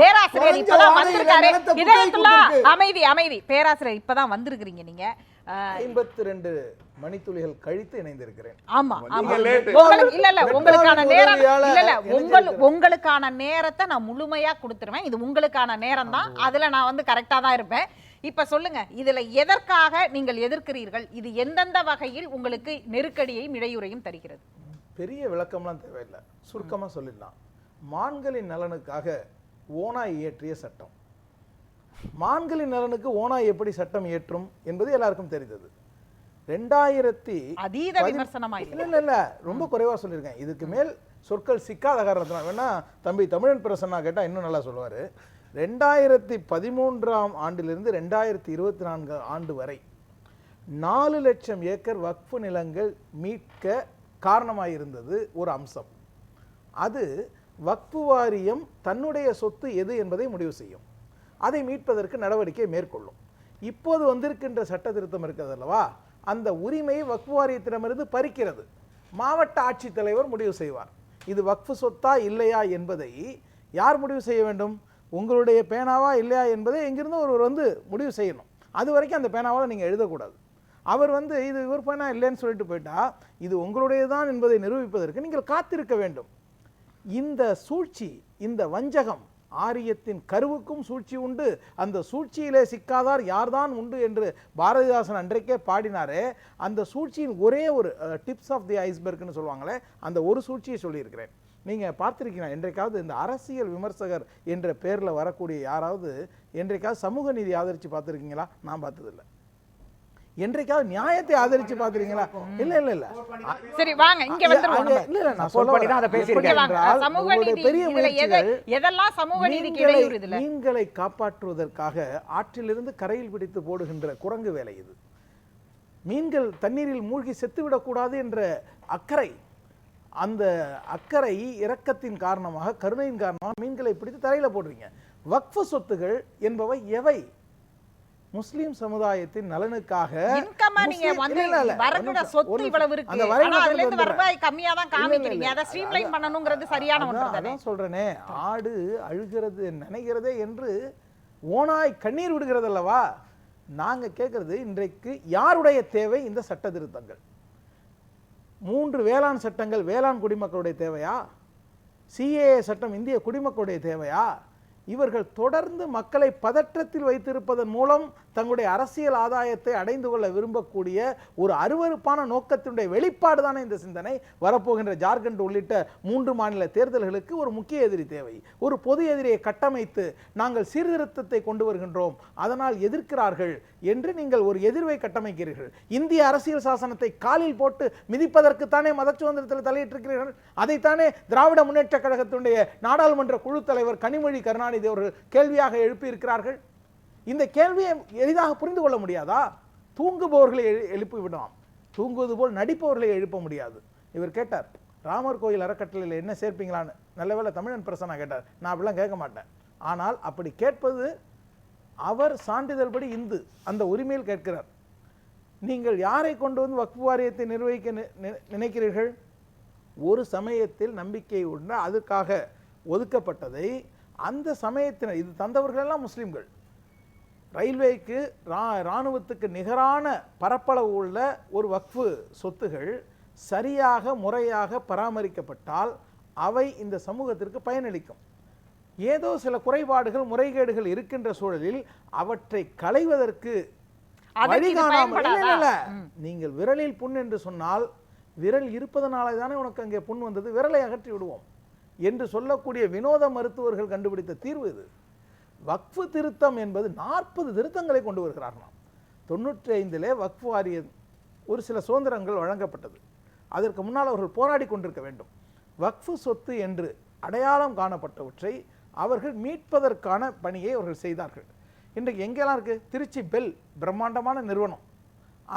பேராசிரியர் இப்பதான் வந்திருக்காரு. கொடுத்திருக்கு. அமைதி அமைதி. பேராசிரியர் இப்பதான் வந்திருக்கிறீங்க நீங்க. ஐம்பத்தி ரெண்டு மணித்துளிகள் கழித்து இணைந்திருக்கிறேன். ஆமா ஆமா. உங்களுக்கு இல்ல இல்ல உங்களுக்கான நேரம் இல்ல இல்ல உங்கள். உங்களுக்கான நேரத்தை நான் முழுமையா கொடுத்துருவேன். இது உங்களுக்கான நேரம் தான் அதுல நான் வந்து கரெக்டா தான் இருப்பேன். இப்ப சொல்லுங்க இதுல எதற்காக நீங்கள் எதிர்க்கிறீர்கள்? இது எந்தெந்த வகையில் உங்களுக்கு நெருக்கடியையும் இடையூறையும் தருகிறது? பெரிய விளக்கம்லாம் தேவையில்லை. சுருக்கமா சொல்லிடலாம். மான்களின் நலனுக்காக ஓனாய் இயற்றிய சட்டம். மான்களின் நலனுக்கு ஓனாய் எப்படி சட்டம் இயற்றும் என்பது எல்லாருக்கும் தெரிந்தது. ரெண்டாயிரத்தி அதீத விமர்சனமா இல்ல இல்லை இல்ல. ரொம்ப குறைவா சொல்லியிருக்கேன். இதுக்கு மேல் சொற்கள் சிக்காத காரணத்தினால். வேணா தம்பி தமிழன் பிரசன்னா கேட்டா இன்னும் நல்லா சொல்லுவாரு. ரெண்டாயிரத்தி பதிமூன்றாம் ஆண்டிலிருந்து ரெண்டாயிரத்தி இருபத்தி நான்கு ஆண்டு வரை நாலு லட்சம் ஏக்கர் வக்ஃபு நிலங்கள் மீட்க காரணமாயிருந்தது ஒரு அம்சம். அது வக்ஃபு வாரியம் தன்னுடைய சொத்து எது என்பதை முடிவு செய்யும். அதை மீட்பதற்கு நடவடிக்கை மேற்கொள்ளும். இப்போது வந்திருக்கின்ற சட்ட திருத்தம் இருக்கிறது அல்லவா? அந்த உரிமையை வக்ஃபு வாரியத்திடமிருந்து பறிக்கிறது. மாவட்ட ஆட்சித்தலைவர் முடிவு செய்வார். இது வக்ஃபு சொத்தா இல்லையா என்பதை யார் முடிவு செய்ய வேண்டும்? உங்களுடைய பேனாவா இல்லையா என்பதை எங்கிருந்து ஒருவர் வந்து முடிவு செய்யணும். அது வரைக்கும் அந்த பேனாவால் நீங்கள் எழுதக்கூடாது. அவர் வந்து இது இவர் பேனா இல்லைன்னு சொல்லிட்டு போயிட்டா இது உங்களுடையதான் என்பதை நிரூபிப்பதற்கு நீங்கள் காத்திருக்க வேண்டும். இந்த சூழ்ச்சி இந்த வஞ்சகம் ஆரியத்தின் கருவுக்கும் சூழ்ச்சி உண்டு. அந்த சூழ்ச்சியிலே சிக்காதார் யார்தான் உண்டு என்று பாரதிதாசன் அன்றைக்கே பாடினாரே. அந்த சூழ்ச்சியின் ஒரே ஒரு டிப்ஸ் ஆஃப் தி ஐஸ்பெர்க்னு சொல்லுவாங்களே அந்த ஒரு சூழ்ச்சியை சொல்லியிருக்கிறேன். நீங்கள் பார்த்துருக்கீங்களா என்றைக்காவது இந்த அரசியல் விமர்சகர் என்ற பேரில் வரக்கூடிய யாராவது என்றைக்காவது சமூக நீதி ஆதரித்து பார்த்துருக்கீங்களா? நான் பார்த்ததில்லை. என்றைக்காவது நியாயத்தை ஆதரித்து பார்த்துருக்கீங்களா இல்லை இல்லை இல்லை. சரி வாங்க இங்க வந்துருவோம். இல்ல, இல்ல, நான் Support சொல்ல பண்ணி தான் அதை சமூக நீதி பெரிய முயற்சிகள் எதெல்லாம் சமூக நீதிக்கு மீன்களை- இடையூறு இதுல மீன்களை காப்பாற்றுவதற்காக ஆற்றிலிருந்து கரையில் பிடித்து போடுகின்ற குரங்கு வேலை இது. மீன்கள் தண்ணீரில் மூழ்கி செத்துவிடக்கூடாது என்ற அக்கறை அந்த அக்கறை இரக்கத்தின் காரணமாக கருணையின் காரணமாக மீன்களை பிடித்து தரையில போடுறீங்க. வக்ஃபு சொத்துகள் என்பவை எவை? முஸ்லிம் சமுதாயத்தின் நலனுக்காக இன்கமா நீங்க முஸ்லிம்- வந்து இல்ல, இல்ல, இல்ல, ஒரு வரக்கூட நிமிஷம், சொத்து ஒரு இவ்வளவு நிமிஷம். இருக்கு அந்த ஆனா வரைபடத்துக்கு அதுல இருந்து வந்துடுறேன். வருவாய் கம்மியா தான் இல்ல, இல்ல, காமிக்கிறீங்க. இல்ல. அதை ஸ்ட்ரீம்லைன் பண்ணணுங்கிறது சரியான ஒன்று அதான் தானே? அதான் சொல்றேனே. ஆடு அழுகிறது நினைக்கிறதே என்று ஓனாய் கண்ணீர் விடுகிறது அல்லவா நாங்க கேட்கறது இன்றைக்கு யாருடைய தேவை? இந்த சட்ட திருத்தங்கள். மூன்று வேளாண் சட்டங்கள் வேளாண் குடிமக்களுடைய தேவையா? சிஏஏ சட்டம் இந்திய குடிமக்களுடைய தேவையா? இவர்கள் தொடர்ந்து மக்களை பதற்றத்தில் வைத்திருப்பதன் மூலம் தங்களுடைய அரசியல் ஆதாயத்தை அடைந்து கொள்ள விரும்பக்கூடிய ஒரு அருவருப்பான நோக்கத்தினுடைய வெளிப்பாடு தானே இந்த சிந்தனை? வரப்போகின்ற ஜார்க்கண்ட் உள்ளிட்ட மூன்று மாநில தேர்தல்களுக்கு ஒரு முக்கிய எதிரி தேவை. ஒரு பொது எதிரியை கட்டமைத்து நாங்கள் சீர்திருத்தத்தை கொண்டு வருகின்றோம். அதனால் எதிர்க்கிறார்கள் என்று நீங்கள் ஒரு எதிர்வை கட்டமைக்கிறீர்கள். இந்திய அரசியல் சாசனத்தை காலில் போட்டு மிதிப்பதற்குத்தானே மத சுதந்திரத்தில் தலையிட்டிருக்கிறீர்கள்? அதைத்தானே திராவிட முன்னேற்ற கழகத்தினுடைய நாடாளுமன்ற குழு தலைவர் கனிமொழி கருணாநிதி அவர்கள் கேள்வியாக எழுப்பியிருக்கிறார்கள்? இந்த கேள்வியை எளிதாக புரிந்து கொள்ள முடியாதா? தூங்குபவர்களை எழு- எழுப்பி விடலாம். தூங்குவது போல் நடிப்பவர்களை எழுப்ப முடியாது. இவர் கேட்டார் ராமர் கோயில் அறக்கட்டளையில் என்ன சேர்ப்பீங்களான்னு? நல்லவேளை தமிழன் பிரசனா கேட்டார். நான் அப்படிலாம் கேட்க மாட்டேன். ஆனால் அப்படி கேட்பது அவர் சான்றிதழ் படி இந்து. அந்த உரிமையில் கேட்கிறார். நீங்கள் யாரை கொண்டு வந்து வக்ஃபு வாரியத்தை நிர்வகிக்க நினைக்கிறீர்கள்? ஒரு சமயத்தில் நம்பிக்கை உண்டு. அதுக்காக ஒதுக்கப்பட்டதை அந்த சமயத்தினர் இது தந்தவர்களெல்லாம் முஸ்லீம்கள். ரயில்வேக்கு ரா இராணுவத்துக்கு நிகரான பரப்பளவு உள்ள ஒரு வக்ஃபு சொத்துகள் சரியாக முறையாக பராமரிக்கப்பட்டால் அவை இந்த சமூகத்திற்கு பயனளிக்கும் ஏதோ சில குறைபாடுகள் முறைகேடுகள் இருக்கின்ற சூழலில் அவற்றை களைவதற்கு அதற்கு வழி இது காணாமல் இல்ல, இல்ல, இல்ல. பயன்படாதா? நீங்கள் விரலில் புண் என்று சொன்னால் விரல் இருப்பதனால தானே உனக்கு அங்கே புண் வந்தது விரலை அகற்றி விடுவோம் என்று சொல்லக்கூடிய வினோத மருத்துவர்கள் கண்டுபிடித்த தீர்வு இது வக்ஃபு திருத்தம் என்பது நாற்பது திருத்தங்களை கொண்டு வருகிறார்களாம். தொண்ணூற்றி ஐந்திலே வக்ஃபு வாரியம் ஒரு சில சுதந்திரங்கள் வழங்கப்பட்டது. அதற்கு முன்னால் அவர்கள் போராடி கொண்டிருக்க வேண்டும். வக்ஃபு சொத்து என்று அடையாளம் காணப்பட்டவற்றை அவர்கள் மீட்பதற்கான பணியை அவர்கள் செய்தார்கள். இன்றைக்கு எங்கெல்லாம் இருக்குது திருச்சி பெல் பிரம்மாண்டமான நிறுவனம்.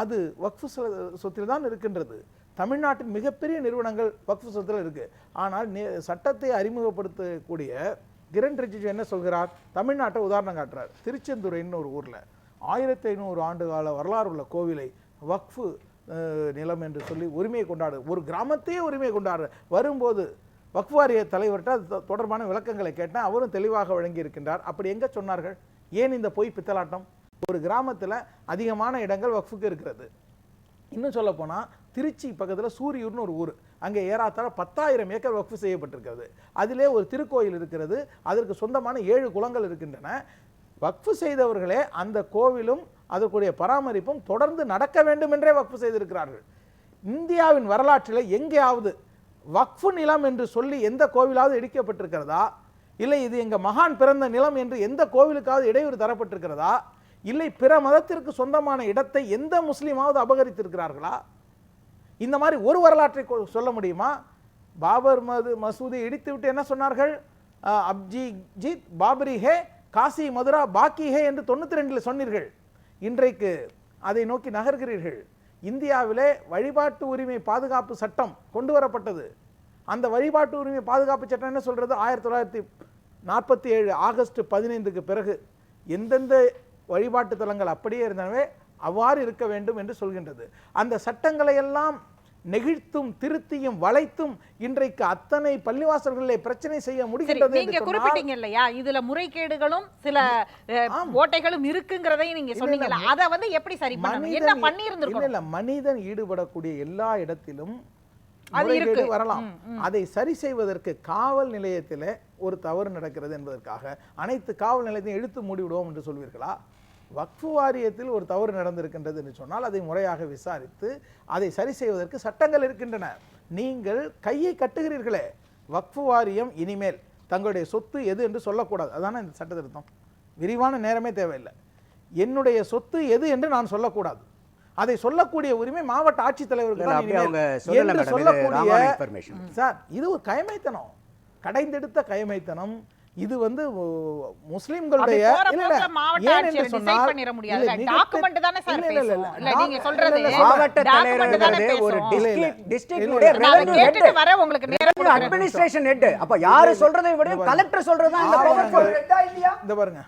அது வக்ஃபு சொத்தில் தான் இருக்கின்றது. தமிழ்நாட்டின் மிகப்பெரிய நிறுவனங்கள் வக்ஃபு சொத்தில் இருக்குது ஆனால் சட்டத்தை அறிமுகப்படுத்தக்கூடிய கிரண் ரிஜிஜு என்ன சொல்கிறார்? தமிழ்நாட்டை உதாரணம் காட்டுறார். திருச்செந்துறைன்னு ஒரு ஊரில் ஆயிரத்தி ஐநூறு ஆண்டு கால வரலாறு உள்ள கோவிலை வக்ஃபு நிலம் என்று சொல்லி உரிமையை கொண்டாடு ஒரு கிராமத்தையே உரிமையை கொண்டாடு. வரும்போது வக்ஃப் வாரிய தலைவர்கிட்ட அது தொ- தொடர்பான விளக்கங்களை கேட்டேன் அவரும் தெளிவாக வழங்கி இருக்கின்றார் அப்படி எங்கே சொன்னார்கள்? ஏன் இந்த பொய் பித்தலாட்டம்? ஒரு கிராமத்தில் அதிகமான இடங்கள் வக்ஃபுக்கு இருக்கிறது. இன்னும் சொல்லப்போனால் திருச்சி பக்கத்தில் சூரியூர்னு ஒரு ஊர். அங்கே ஏறாத்தாழ பத்தாயிரம் ஏக்கர் வக்ஃபு செய்யப்பட்டிருக்கிறது. அதிலே ஒரு திருக்கோயில் இருக்கிறது. அதற்கு சொந்தமான ஏழு குளங்கள் இருக்கின்றன. வக்ஃபு செய்தவர்களே அந்த கோவிலும் அதற்குரிய பராமரிப்பும் தொடர்ந்து நடக்க வேண்டும் என்றே வக்ஃபு செய்திருக்கிறார்கள். இந்தியாவின் வரலாற்றில் எங்கேயாவது வக்ஃபு நிலம் என்று சொல்லி எந்த கோவிலாவது இடிக்கப்பட்டிருக்கிறதா? இல்லை இது எங்கள் மகான் பிறந்த நிலம் என்று எந்த கோவிலுக்காவது இடையூறு தரப்பட்டிருக்கிறதா? இல்லை பிற மதத்திற்கு சொந்தமான இடத்தை எந்த முஸ்லீமாவது அபகரித்திருக்கிறார்களா? இந்த மாதிரி ஒரு வரலாற்றை சொல்ல முடியுமா? பாபர் மது மசூதி இடித்து விட்டு என்ன சொன்னார்கள்? அப்ஜி ஜித் பாபரி ஹே காசி மதுரா பாக்கி ஹே என்று தொண்ணூற்றி ரெண்டில் சொன்னீர்கள். இன்றைக்கு அதை நோக்கி நகர்கிறீர்கள். இந்தியாவிலே வழிபாட்டு உரிமை பாதுகாப்பு சட்டம் கொண்டு வரப்பட்டது. அந்த வழிபாட்டு உரிமை பாதுகாப்பு சட்டம் என்ன சொல்கிறது ஆயிரத்தி தொள்ளாயிரத்தி நாற்பத்தி ஏழு ஆகஸ்ட் பதினைந்துக்கு பிறகு எந்தெந்த வழிபாட்டு தலங்கள் அப்படியே இருந்தனவே அவ்வாறு இருக்க வேண்டும் என்று சொல்கின்றது. அந்த சட்டங்களை எல்லாம் நெகிழ்த்தும் திருத்தியும் வளைத்தும் இன்றைக்கு அத்தனை பள்ளிவாசல்களிலே பிரச்சனை செய்ய முடிகின்றது நீங்க குறிப்பிட்டீங்க இல்லையா இதுல முறைகேடுகளும் சில. ஓட்டைகளும் இருக்குங்கிறதையும் நீங்க இல்ல. அத வந்து எப்படி சரி பண்ணணும்? என்ன பண்ணி இல்ல இருந்திருக்கணும் இல்ல மனிதன் ஈடுபடக்கூடிய எல்லா இடத்திலும் முறைகேடு. வரலாம். அதை சரி செய்வதற்கு காவல் நிலையத்திலே ஒரு தவறு நடக்கிறது என்பதற்காக அனைத்து காவல் நிலையத்தையும் இழுத்து மூடிவிடுவோம் என்று சொல்வீர்களா? வக்ஃபு வாரியத்தில் ஒரு தவறு நடந்திருக்கின்றது என்று சொன்னால் அதை முறையாக விசாரித்து அதை சரி செய்வதற்கு சட்டங்கள் இருக்கின்றன. நீங்கள் கையை கட்டுகிறீர்களே வக்ஃபு வாரியம் இனிமேல் தங்களுடைய சொத்து எது என்று சொல்லக்கூடாது. அதானே இந்த சட்ட திருத்தம். விரிவான நேரமே தேவையில்லை. என்னுடைய சொத்து எது என்று நான் சொல்லக்கூடாது. அதை சொல்லக்கூடிய உரிமை மாவட்ட ஆட்சித்தலைவருக்கு சொல்லக்கூடிய. சார் இது ஒரு கயமைத்தனம். கடைந்தெடுத்த கயமைத்தனம். இது வந்து முஸ்லிம்களுடைய. அட்மினிஸ்ட்ரேஷன் ஹெட் அப்ப யாரு சொல்றதை விட கலெக்டர் சொல்றதுதான் இந்த பவர்ஃபுல். இந்த பாருங்க.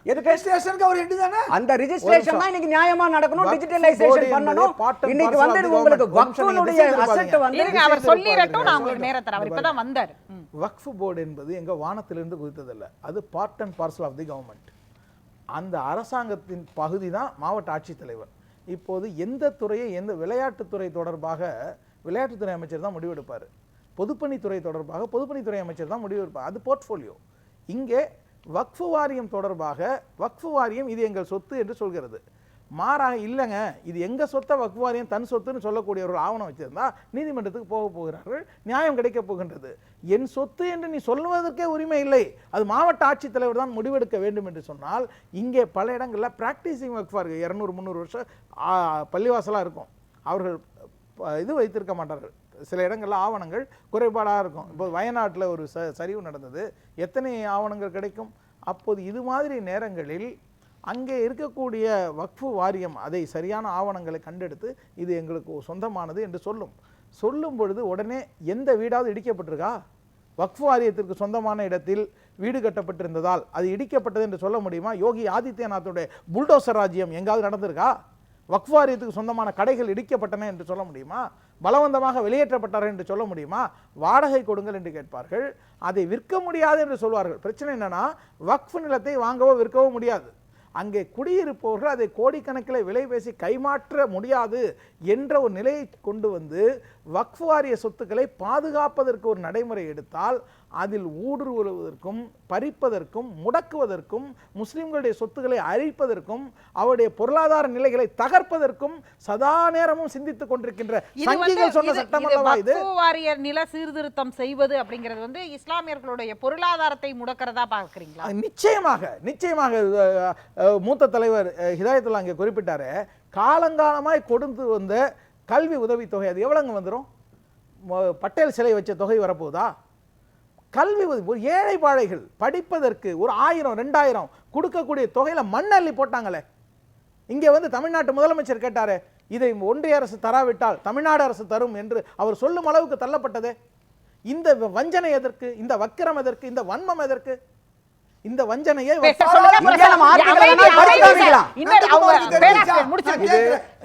அவர் ஹெட் தானே? அந்த ரிஜிஸ்ட்ரேஷன் தான் இன்னைக்கு நியாயமா நடக்கணும் டிஜிட்டலைசேஷன் பண்ணணும். இன்னைக்கு வந்து உங்களுக்கு வக்ஃபுனுடைய அசெட். வந்து அவர் திசை சொல்லிடட்டும் நான். உங்களுக்கு நேரம் தரேன். அவர் இப்பதான் வந்தாரு. வக்ஃப் போர்டு என்பது எங்கள் வானத்திலிருந்து குதித்ததல்ல. அது part and parcel of the government அந்த அரசாங்கத்தின் பகுதி தான் மாவட்ட ஆட்சித்தலைவர். இப்போது எந்த துறையை எந்த விளையாட்டுத்துறை தொடர்பாக விளையாட்டுத்துறை அமைச்சர் தான் முடிவெடுப்பார். பொதுப்பணித்துறை தொடர்பாக பொதுப்பணித்துறை அமைச்சர் தான் முடிவெடுப்பார். அது போர்ட்ஃபோலியோ இங்கே வக்ஃபு வாரியம் தொடர்பாக வக்ஃபு வாரியம் இது எங்கள் சொத்து என்று சொல்கிறது. மாறாக இல்லைங்க. இது எங்கள் சொத்தை வக்குவாரியம் தன் சொத்துன்னு சொல்லக்கூடிய ஒரு ஆவணம் வச்சுருந்தா நீதிமன்றத்துக்கு போக போகிறார்கள் நியாயம் கிடைக்கப் போகின்றது. என் சொத்து என்று நீ சொல்லுவதற்கே உரிமை இல்லை. அது மாவட்ட ஆட்சித்தலைவர் தான் முடிவெடுக்க வேண்டும் என்று சொன்னால் இங்கே பல இடங்களில் ப்ராக்டிஸிங் வக்ஃபா இரநூறு முந்நூறு வருஷம் பள்ளிவாசலாக இருக்கும். அவர்கள் இது வைத்திருக்க மாட்டார்கள். சில இடங்களில் ஆவணங்கள் குறைபாடாக இருக்கும். இப்போ வயநாட்டில் ஒரு ச சரிவு நடந்தது. எத்தனை ஆவணங்கள் கிடைக்கும்? அப்போது இது மாதிரி நேரங்களில் அங்கே இருக்கக்கூடிய வக்ஃபு வாரியம் அதை சரியான ஆவணங்களை கண்டெடுத்து இது எங்களுக்கு சொந்தமானது என்று சொல்லும். சொல்லும் பொழுது உடனே எந்த வீடாவது இடிக்கப்பட்டிருக்கா? வக்ஃபு வாரியத்திற்கு சொந்தமான இடத்தில் வீடு கட்டப்பட்டிருந்ததால் அது இடிக்கப்பட்டது என்று சொல்ல முடியுமா? யோகி ஆதித்யநாத்துடைய புல்டோசர் ராஜ்யம் எங்காவது நடந்திருக்கா? வக்ஃபு வாரியத்துக்கு சொந்தமான கடைகள் இடிக்கப்பட்டன என்று சொல்ல முடியுமா? பலவந்தமாக வெளியேற்றப்பட்டார்கள் என்று சொல்ல முடியுமா? வாடகை கொடுங்கள் என்று கேட்பார்கள். அதை விற்க முடியாது என்று சொல்வார்கள். பிரச்சனை என்னன்னா வக்ஃப் நிலத்தை வாங்கவோ விற்கவோ முடியாது. அங்கே குடியிருப்பவர்கள் அதை கோடிக்கணக்கில் விலை பேசி கைமாற்ற முடியாது என்ற ஒரு நிலையை கொண்டு வந்து வக்ஃப் வாரிய சொத்துக்களை பாதுகாப்பதற்கு ஒரு நடைமுறை எடுத்தால் அதில் ஊடுருவுவதற்கும் பறிப்பதற்கும் முடக்குவதற்கும் முஸ்லிம்களுடைய சொத்துக்களை அழிப்பதற்கும் அவருடைய பொருளாதார நிலைகளை தகர்ப்பதற்கும் சதா நேரமும் சிந்தித்துக் கொண்டிருக்கின்ற சங்கிகள் சொன்ன சட்டம் இது வாரியர் நில சீர்திருத்தம் செய்வது அப்படிங்கிறது வந்து இஸ்லாமியர்களுடைய பொருளாதாரத்தை முடக்கிறதா பார்க்கறீங்களா? நிச்சயமாக நிச்சயமாக மூத்த தலைவர் ஹிதாயத்துல்லா அங்கே குறிப்பிட்டாரு. காலங்காலமாய் கொடுத்து வந்த கல்வி உதவித்தொகை அது எவ்வளோங்க வந்துடும் பட்டேல் சிலை வச்ச தொகை வரப்போகுதா? கல்வி உதவி ஒரு ஏழை பாழைகள் படிப்பதற்கு ஒரு ஆயிரம் ரெண்டாயிரம் கொடுக்கக்கூடிய தொகையில மண்ணள்ளி போட்டாங்களே. இங்கே வந்து தமிழ்நாட்டு முதலமைச்சர் கேட்டாரே இதை ஒன்றிய அரசு தராவிட்டால் தமிழ்நாடு அரசு தரும் என்று அவர் சொல்லும் அளவுக்கு தள்ளப்பட்டதே. இந்த வஞ்சனை எதற்கு? இந்த வக்கிரம் எதற்கு? இந்த வன்மம் எதற்கு? இந்த வஞ்சனையை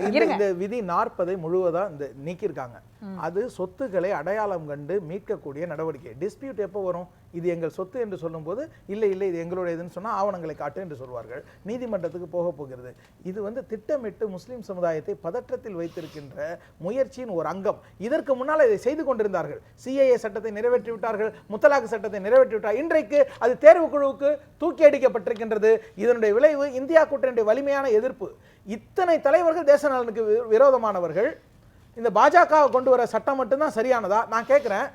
இந்த விதி நாற்பதை முழுவதா இந்த நீக்கியிருக்காங்க. அது சொத்துக்களை அடையாளம் கண்டு மீட்கக்கூடிய நடவடிக்கை. டிஸ்பியூட் எப்போ வரும்? இது எங்கள் சொத்து என்று சொல்லும்போது இல்லை இல்லை இது எங்களுடையதுன்னு சொன்னா ஆவணங்களை காட்டு என்று சொல்வார்கள். நீதிமன்றத்துக்கு போக போகிறது. இது வந்து திட்டமிட்டு முஸ்லிம் சமுதாயத்தை பதற்றத்தில் வைத்திருக்கின்ற முயற்சியின் ஒரு அங்கம். இதற்கு முன்னால் இதை செய்து கொண்டிருந்தார்கள். சிஏஏ சட்டத்தை நிறைவேற்றி விட்டார்கள். முத்தலாக்கு சட்டத்தை நிறைவேற்றி விட்டார். இன்றைக்கு அது தேர்வு குழுவுக்கு தூக்கி அடிக்கப்பட்டிருக்கின்றது. இதனுடைய விளைவு இந்தியா கூட்டணியுடைய வலிமையான எதிர்ப்பு. இத்தனை தலைவர்கள் தேச நலனுக்கு விரோதமானவர்கள் இந்த பாஜக கொண்டு வர சட்டம் மட்டும்தான் சரியானதா? நான் கேட்குறேன்.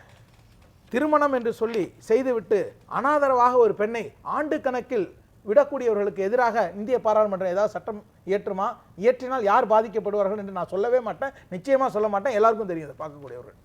திருமணம் என்று சொல்லி செய்துவிட்டு அனாதரவாக ஒரு பெண்ணை ஆண்டு கணக்கில் விடக்கூடியவர்களுக்கு எதிராக இந்திய பாராளுமன்றம் ஏதாவது சட்டம் இயற்றுமா? இயற்றினால் யார் பாதிக்கப்படுவார்கள் என்று நான் சொல்லவே மாட்டேன். நிச்சயமா சொல்ல மாட்டேன். எல்லாருக்கும் தெரியும் பார்க்கக்கூடியவர்கள்.